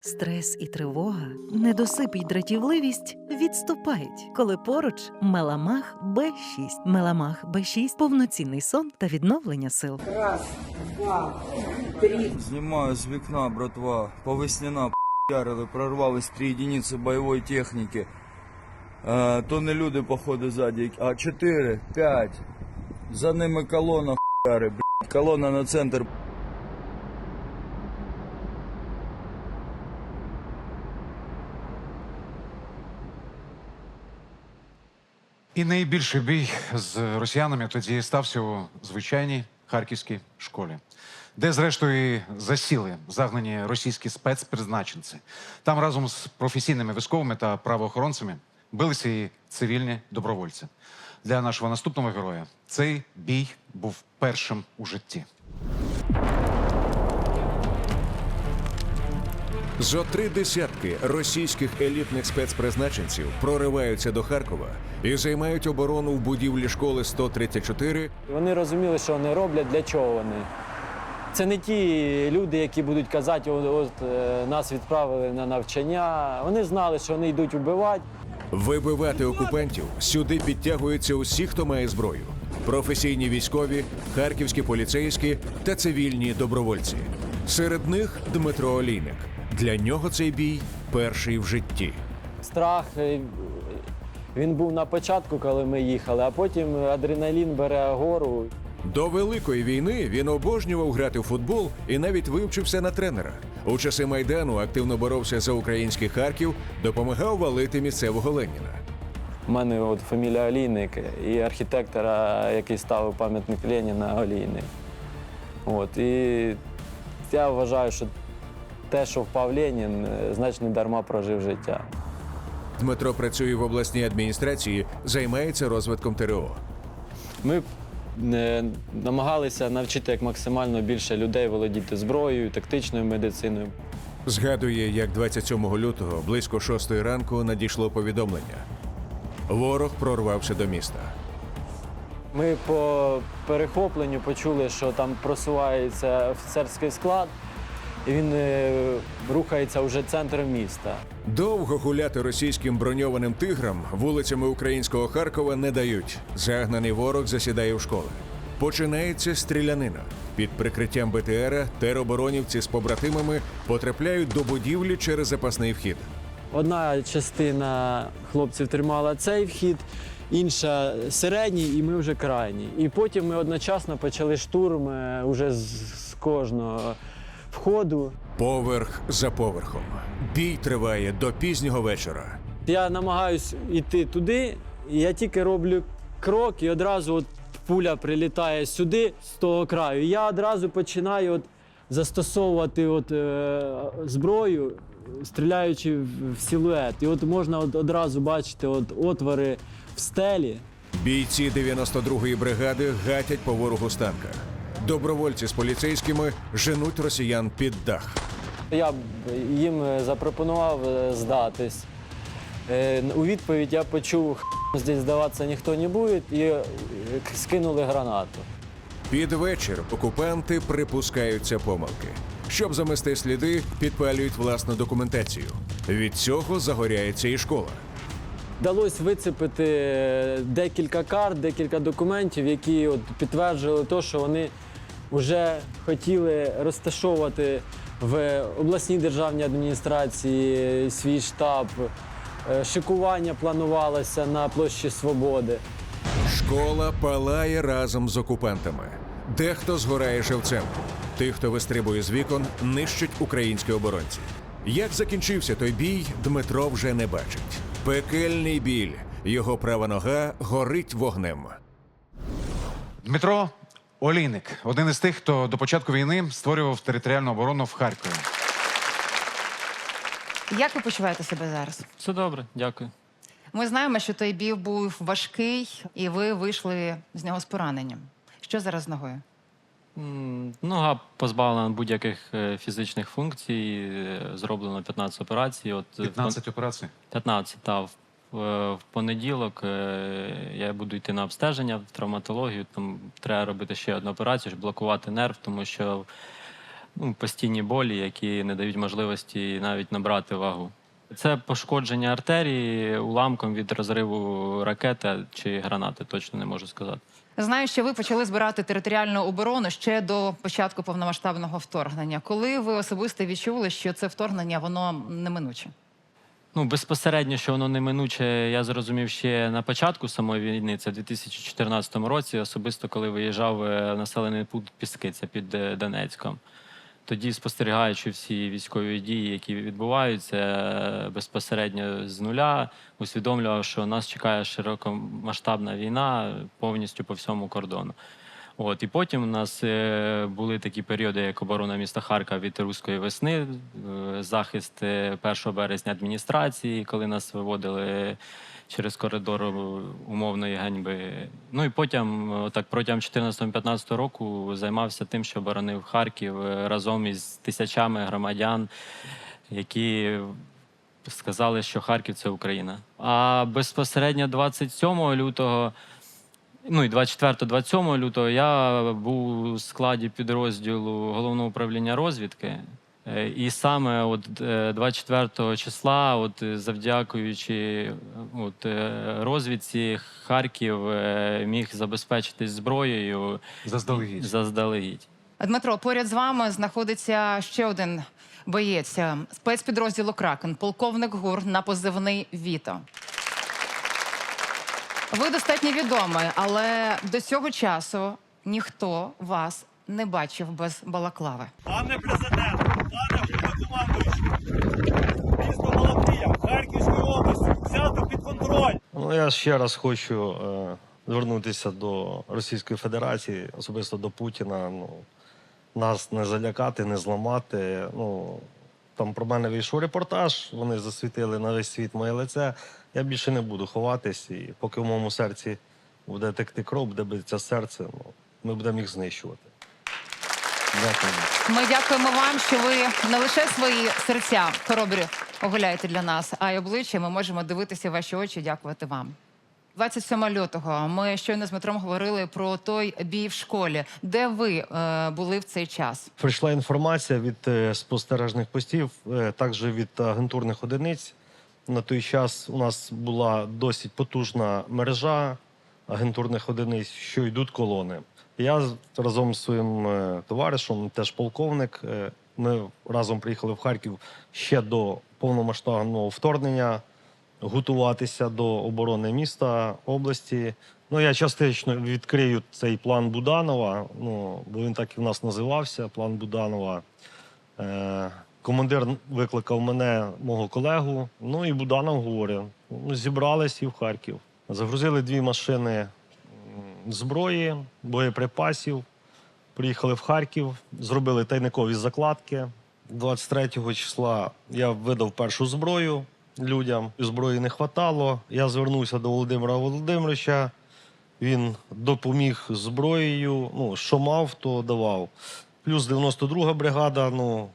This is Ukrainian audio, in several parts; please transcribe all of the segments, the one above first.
Стрес і тривога, недосип і дратівливість відступають, коли поруч Меламах Б6. Меламах Б6 – повноцінний сон та відновлення сил. Раз, два, три. Знімаю з вікна, братва. Повесняна ярили, прорвались три единиці бойової техніки. Е, то не люди, походу, ззаді, а чотири, п'ять. За ними колона хуяри, блядь. Колона на центр. І найбільший бій з росіянами тоді стався у звичайній харківській школі, де, зрештою, засіли загнані російські спецпризначенці. Там разом з професійними військовими та правоохоронцями билися і цивільні добровольці. Для нашого наступного героя цей бій був першим у житті. Зо три десятки російських елітних спецпризначенців прориваються до Харкова і займають оборону в будівлі школи 134 Вони розуміли, що вони роблять, для чого вони. Це не ті люди, які будуть казати, от, от е, нас відправили на навчання. Вони знали, що вони йдуть вбивати. Вибивати окупантів сюди підтягуються усі, хто має зброю: професійні військові, харківські поліцейські та цивільні добровольці. Серед них Дмитро Олійник. Для нього цей бій перший в житті. Страх е, він був на початку, коли ми їхали, а потім адреналін бере гору. До великої війни він обожнював грати в футбол і навіть вивчився на тренера. У часи майдану активно боровся за український Харків, допомагав валити місцевого Леніна. У мене от фамілія Олійник і архітектора, який ставив пам'ятник Леніна Олійник. От, і я вважаю, що те, що впав Ленін, е, значить не дарма прожив життя. Дмитро працює в обласній адміністрації, займається розвитком ТРО. Ми е, намагалися навчити як максимально більше людей володіти зброєю, тактичною медициною. Згадує, як 27 лютого близько 6 ранку надійшло повідомлення. Ворог прорвався до міста. Ми по перехопленню почули, що там просувається офіцерський склад, і він е, рухається вже центром міста. Довго гуляти російським броньованим тиграм вулицями українського Харкова не дають. Загнаний ворог засідає в школи. Починається стрілянина. Під прикриттям БТРа тероборонівці з побратимами потрапляють до будівлі через запасний вхід. Одна частина хлопців тримала цей вхід, інша середній, і ми вже крайній. І потім ми одночасно почали штурм е, уже з кожного входу. Поверх за поверхом. Бій триває до пізнього вечора. Я намагаюсь йти туди, і я тільки роблю крок, і одразу от пуля прилітає сюди, з того краю. Я одразу починаю от застосовувати от, е, зброю, стріляючи в, в силует. І от можна от одразу бачити от отвори в стелі. Бійці 92-ї бригади гатять по ворогу з танка. Добровольці з поліцейськими женуть росіян під дах. Я б їм е, запропонував е, здатись. Е, У відповідь я почув, «Х** здесь здаватися ніхто не буде, і скинули гранату. Під вечір окупанти припускаються помилки. Щоб замести сліди, підпалюють власну документацію. Від цього загоряється і школа. Вдалося вицепити декілька карт, декілька документів, які от підтверджували те, що вони вже хотіли розташовувати в обласній державній адміністрації свій штаб. Е, Шикування планувалося на площі Свободи. Школа палає разом з окупантами. Дехто згорає живцем. Тих, хто вистрибує з вікон, нищать українські оборонці. Як закінчився той бій, Дмитро вже не бачить. Пекельний біль. Його права нога горить вогнем. Дмитро Олійник один із тих, хто до початку війни створював територіальну оборону в Харкові. Як ви почуваєте себе зараз? Все добре, дякую. Ми знаємо, що той бій був важкий, і ви вийшли з нього з пораненням. Що зараз з ногою? М, Нога позбавлена будь-яких е, фізичних функцій. е, Зроблено 15 операцій. От е, в пон- 15 операцій. 15, та в, е, в понеділок е, я буду йти на обстеження в травматологію. Там треба робити ще одну операцію, щоб блокувати нерв, тому що ну, постійні болі, які не дають можливості навіть набрати вагу. Це пошкодження артерії уламком від розриву ракети чи гранати, точно не можу сказати. Знаю, що ви почали збирати територіальну оборону ще до початку повномасштабного вторгнення. Коли ви особисто відчули, що це вторгнення воно неминуче? Ну, безпосередньо, що воно неминуче, я зрозумів ще на початку самої війни, це в 2014 році, особисто коли виїжджав е, в населений пункт Піски, це під е, Донецьком. Тоді, спостерігаючи всі військові дії, які відбуваються е, безпосередньо з нуля, усвідомлював, що нас чекає широкомасштабна війна повністю по всьому кордону. От і потім у нас е, були такі періоди, як оборона міста Харкова від руської весни, е, захист е, 1 березня адміністрації, коли нас виводили через коридор е, умовної ганьби. Ну і потім, е, так протягом 14-15 року, займався тим, що боронив Харків е, разом із тисячами громадян, які сказали, що Харків це Україна. А безпосередньо 27 лютого. Ну і 24-27 лютого я був у складі підрозділу головного управління розвідки. Е, І саме от е, 24 числа, от е, завдякуючи е, от, е, розвідці, Харків е, міг забезпечитись зброєю Заздалегідь. заздалегідь. Дмитро, поряд з вами знаходиться ще один боєць е, спецпідрозділу Кракен, полковник ГУР на позивний Віто. Ви достатньо відомий, але до цього часу ніхто вас не бачив без балаклави. Пане президент, пане головнокомандуючий, місто Балаклія, Харківської області взято під контроль. Ну, я ще раз хочу е, звернутися до Російської Федерації, особисто до Путіна. Ну, нас не залякати, не зламати. Ну, там про мене вийшов репортаж, вони засвітили на весь світ моє лице. Я більше не буду ховатись, і поки в моєму серці буде текти кров, буде битися серце, ну, ми будемо їх знищувати. Дякую. Ми дякуємо вам, що ви не лише свої серця хоробрі оголяєте для нас, а й обличчя. Ми можемо дивитися в ваші очі. Дякувати вам. 27 лютого ми щойно з Дмитром говорили про той бій в школі. Де ви е, були в цей час? Прийшла інформація від е, спостережних постів, е, також від агентурних одиниць. На той час у нас була досить потужна мережа агентурних одиниць, що йдуть колони. Я разом з своїм е, товаришем, теж полковник, е, ми разом приїхали в Харків ще до повномасштабного вторгнення, готуватися до оборони міста, області. Ну, я частично відкрию цей план Буданова, ну, бо він так і в нас називався план Буданова. Е, командир викликав мене, мого колегу. Ну і Буданов говорить: ну, зібрались і в Харків. Загрузили дві машини зброї, боєприпасів. Приїхали в Харків, зробили тайникові закладки. 23 числа я видав першу зброю людям. Зброї не хватало. Я звернувся до Володимира Володимировича. Він допоміг зброєю. Ну, що мав, то давав. Плюс 92 бригада. Ну,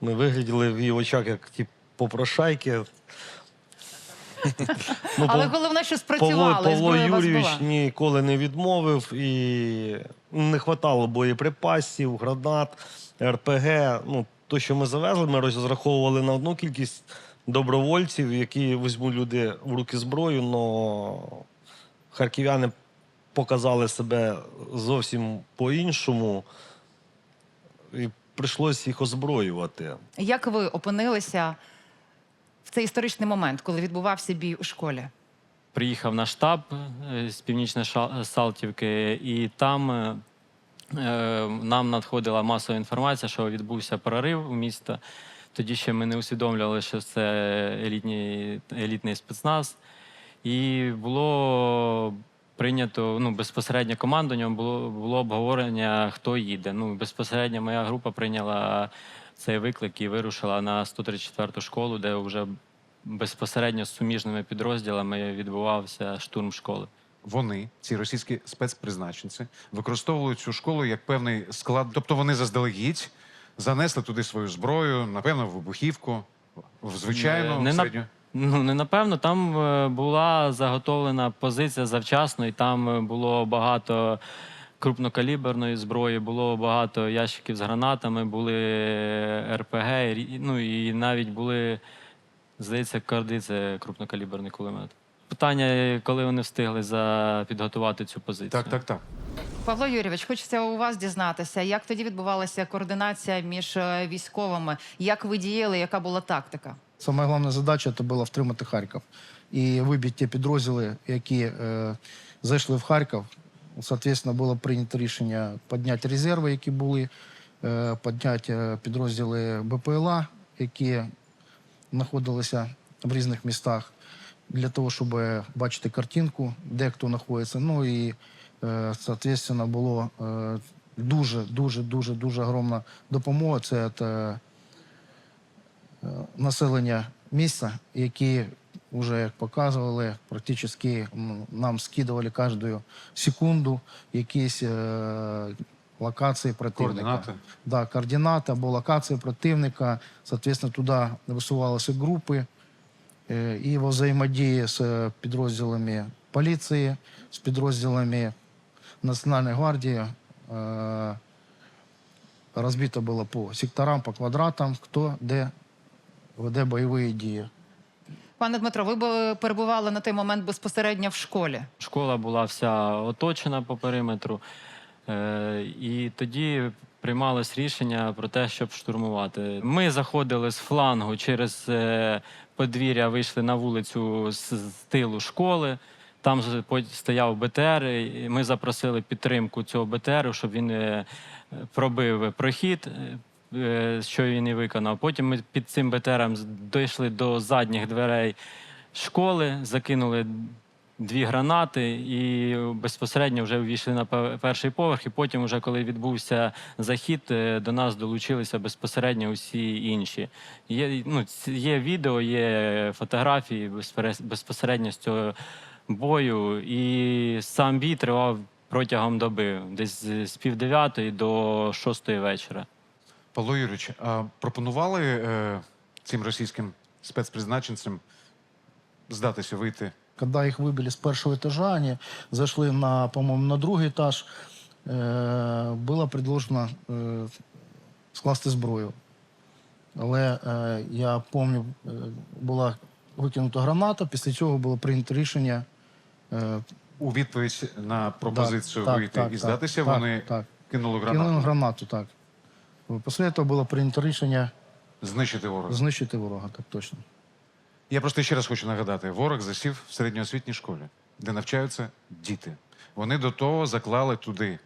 ми вигляділи в її очах як ті попрошайки. ну, Але Пав- головне, що Павло, спрацювали. Павло зброя у вас Юрійович була. ніколи не відмовив і не хватало боєприпасів, гранат, РПГ. Ну, то, що ми завезли, ми розраховували на одну кількість добровольців, які візьмуть люди в руки зброю, але харків'яни показали себе зовсім по-іншому. І прийшлося їх озброювати. Як ви опинилися в цей історичний момент, коли відбувався бій у школі? приїхав на штаб е, з північної Салтівки, і там е, е, нам надходила масова інформація, що відбувся прорив у місто. Тоді ще ми не усвідомлювали, що це елітні, елітний спецназ. І було прийнято ну, безпосередньо командуванням було, було обговорення, хто їде. Ну, безпосередньо моя група прийняла цей виклик і вирушила на 134 школу, де вже безпосередньо з суміжними підрозділами відбувався штурм школи. Вони, ці російські спецпризначенці, використовують цю школу як певний склад. Тобто вони заздалегідь занесли туди свою зброю, напевно, вибухівку, в звичайну Е, не середню. Ну, не напевно, там е, була заготовлена позиція завчасно, і там е, було багато крупнокаліберної зброї, було багато ящиків з гранатами, були РПГ, ну і навіть були, здається, карди це крупнокаліберний кулемет. Питання, коли вони встигли за підготувати цю позицію. Так, так, так. Павло Юрійович, хочеться у вас дізнатися, як тоді відбувалася координація між е, військовими, як ви діяли, яка була тактика? Саме головна задача це була втримати Харків і вибити ті підрозділи, які е, зайшли в Харків. Соответственно, було прийнято рішення підняти резерви, які були, е, підняти е, підрозділи БПЛА, які знаходилися в різних містах, для того, щоб бачити картинку, де хто знаходиться. Ну і, е, соответственно, було е, дуже, дуже, дуже, дуже огромна допомога. Це від, е, населення міста, які вже як показували, практично нам скидували кожну секунду якісь локації противника. Координати. Да, координати або локації противника. Соответственно, туди висувалися групи і во взаємодії з е, підрозділами поліції, з підрозділами Національної гвардії. е, Розбито було по секторам, по квадратам, хто де веде бойові дії. Пане Дмитро, ви б перебували на той момент безпосередньо в школі. Школа була вся оточена по периметру, е, і тоді приймалось рішення про те, щоб штурмувати. Ми заходили з флангу через е, подвір'я, вийшли на вулицю з, тилу школи. Там стояв БТР. і Ми запросили підтримку цього БТРу, щоб він е, пробив прохід. е, Що він і виконав. Потім ми під цим БТРом дійшли до задніх дверей школи, закинули дві гранати і безпосередньо вже увійшли на перший поверх. І потім, вже коли відбувся захід, е, до нас долучилися безпосередньо усі інші. Є, ну, є відео, є фотографії безпосередньо з цього бою. І сам бій тривав протягом доби, десь з пів дев'ятої до шостої вечора. Павло Юрійович, а пропонували е, цим російським спецпризначенцям здатися вийти? Когда их выбили с первого этажа, они зашли на, по-моему, на другий этаж, е, було предложено е, скласти зброю. Але е, я пам'ятаю, е, була викинута граната, після цього було прийнято рішення. Е, У відповідь на пропозицію так, вийти так, і так, здатися, так, вони так. кинули гранату. кинули гранату, так. Після цього було прийнято рішення Знищити ворога. знищити ворога, так точно. Я просто ще раз хочу нагадати: ворог засів в середньоосвітній школі, де навчаються діти. Вони до того заклали туди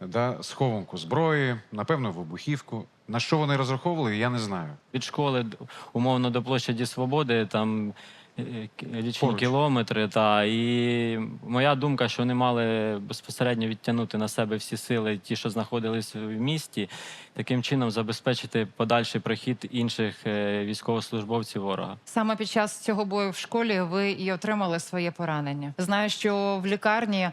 да, схованку зброї, напевно, вибухівку. На що вони розраховували, я не знаю. від школи умовно до площаді Свободи, там е, к- лічені Поруч. кілометри. Та, і моя думка, що вони мали безпосередньо відтягнути на себе всі сили, ті, що знаходились в місті, таким чином забезпечити подальший прохід інших е, військовослужбовців ворога. Саме під час цього бою в школі ви і отримали своє поранення. Знаю, що в лікарні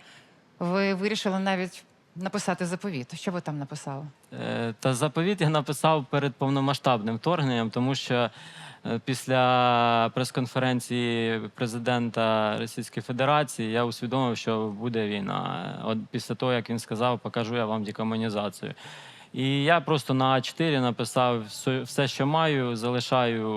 ви вирішили навіть написати заповіт. Що ви там написали? Е, Та заповіт я написав перед повномасштабним вторгненням, тому що е, після прес-конференції президента Російської Федерації я усвідомив, що буде війна. От після того, як він сказав, покажу я вам декомунізацію. І я просто на А4 написав все- все, що маю, залишаю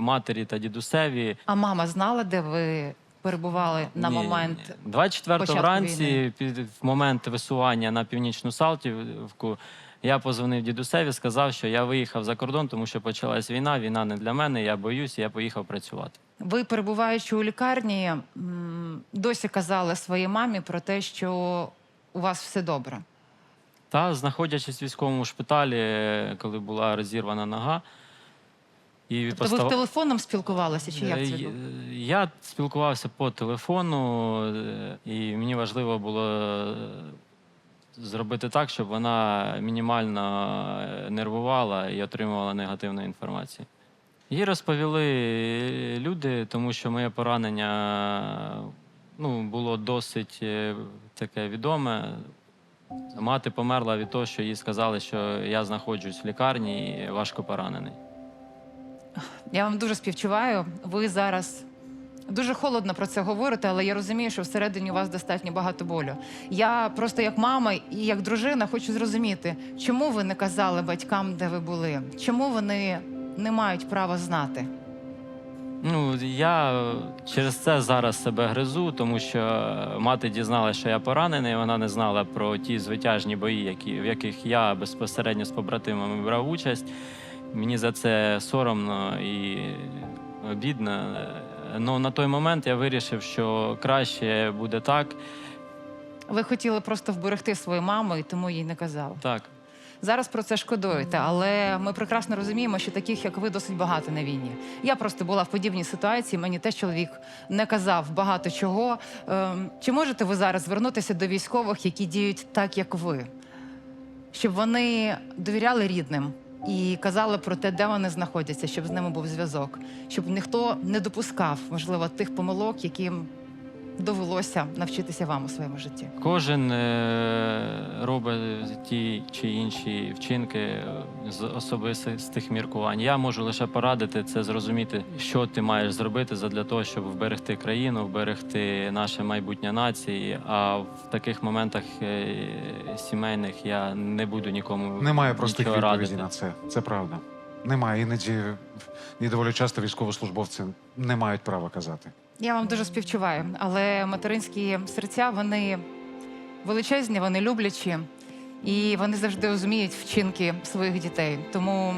матері та дідусеві. А мама знала, де ви перебували на Ні, момент? ні. 24 початку вранці, війни? під в момент висування на північну Салтівку, я позвонив дідусеві, сказав, що я виїхав за кордон, тому що почалась війна. Війна не для мене. Я боюсь, я поїхав працювати. Ви, перебуваючи у лікарні, м, досі казали своїй мамі про те, що у вас все добре. Та знаходячись в військовому шпиталі, е, коли була розірвана нога. І Тобто ви в телефоном спілкувалися, чи як це Е, було? Я спілкувався по телефону, е, і мені важливо було е, зробити так, щоб вона мінімально нервувала і отримувала негативну інформацію. Їй розповіли люди, тому що моє поранення ну, було досить таке відоме. Мати померла від того, що їй сказали, що я знаходжусь в лікарні і важко поранений. Я вам дуже співчуваю. Ви зараз Дуже холодно про це говорити, але я розумію, що всередині у вас достатньо багато болю. Я просто як мама і як дружина хочу зрозуміти, чому ви не казали батькам, де ви були? Чому вони не мають права знати? Ну, я через це зараз себе гризу, тому що мати дізналася, що я поранений. Вона не знала про ті звитяжні бої, які, в яких я безпосередньо з побратимами брав участь. Мені за це соромно і обідно. Ну на той момент я вирішив, що краще буде так. Ви хотіли просто вберегти свою маму і тому їй не казали. Так. Зараз про це шкодуєте, але ми прекрасно розуміємо, що таких, як ви, досить багато на війні. Я просто була в подібній ситуації. Мені теж чоловік не казав багато чого. Ем, Чи можете ви зараз звернутися до військових, які діють так, як ви, щоб вони довіряли рідним і казали про те, де вони знаходяться, щоб з ними був зв'язок, щоб ніхто не допускав, можливо, тих помилок, яким довелося навчитися вам у своєму житті. Кожен е, робить ті чи інші вчинки е, з особистих міркувань. Я можу лише порадити це зрозуміти, що ти маєш зробити для того, щоб вберегти країну, вберегти наше майбутнє нації. А в таких моментах е, сімейних я не буду нікому Немає простих відповідей радити. на це. Це правда. Немає. Іноді і доволі часто військовослужбовці не мають права казати. Я вам дуже співчуваю, але материнські серця вони величезні, вони люблячі, і вони завжди розуміють вчинки своїх дітей. Тому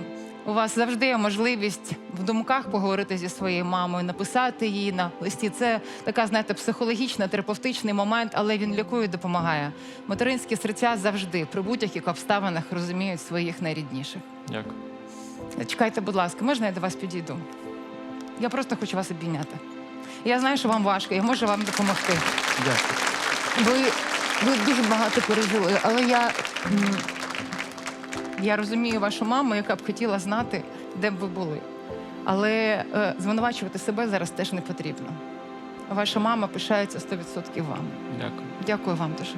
у вас завжди є можливість в думках поговорити зі своєю мамою, написати їй на листі. Це така, знаєте, психологічна, терапевтичний момент, але він лікує, і допомагає. Материнські серця завжди при будь-яких обставинах розуміють своїх найрідніших. Дякую. Чекайте, будь ласка, можна я до вас підійду? Я просто хочу вас обійняти. Я знаю, що вам важко, я можу вам допомогти. Дякую. Ви, ви дуже багато пережили, але я, я розумію вашу маму, яка б хотіла знати, де б ви були. Але е, звинувачувати себе зараз теж не потрібно. Ваша мама пишається 100% вам. Дякую. Дякую вам дуже.